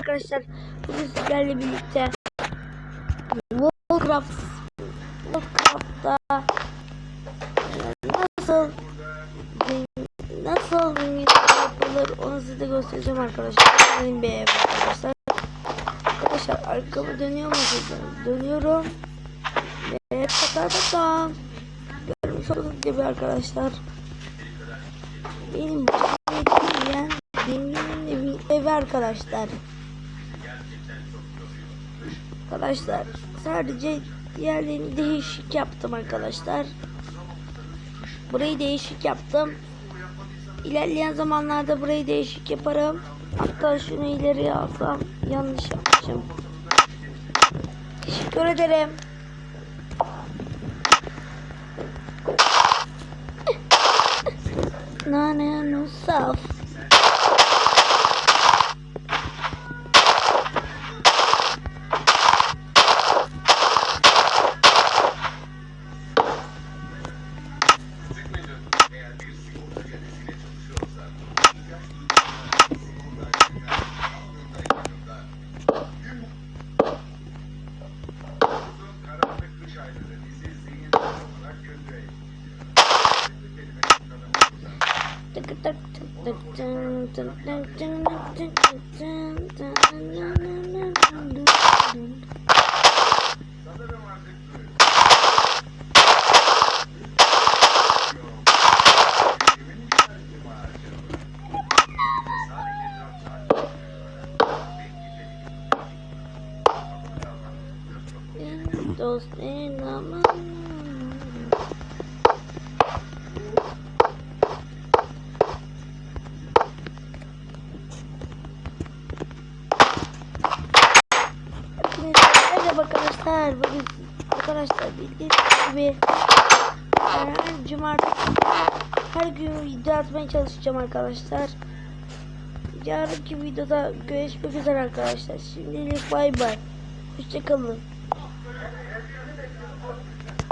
arkadaşlar. Bugün sizlerle birlikte Warcraft Warcraft'ta nasıl nasıl yapılır onu size göstereceğim arkadaşlar. Benim bir arkadaşlar. Arkadaşlar arkamı dönüyor musunuz? Dönüyorum. Ve patatatam. Görmüş olduğunuz gibi arkadaşlar. Benim evim evi arkadaşlar. Arkadaşlar sadece diğerlerini değişik yaptım arkadaşlar. Burayı değişik yaptım. İlerleyen zamanlarda burayı değişik yaparım. Hatta şunu ileriye alsam yanlış yapmışım. Teşekkür ederim. Nane no Dost in arkadaşlar. Bugün arkadaşlar bildiğiniz gibi her cumartesi her gün video atmaya çalışacağım arkadaşlar. Yarınki videoda görüşmek üzere arkadaşlar. Şimdilik bay bay. Hoşçakalın.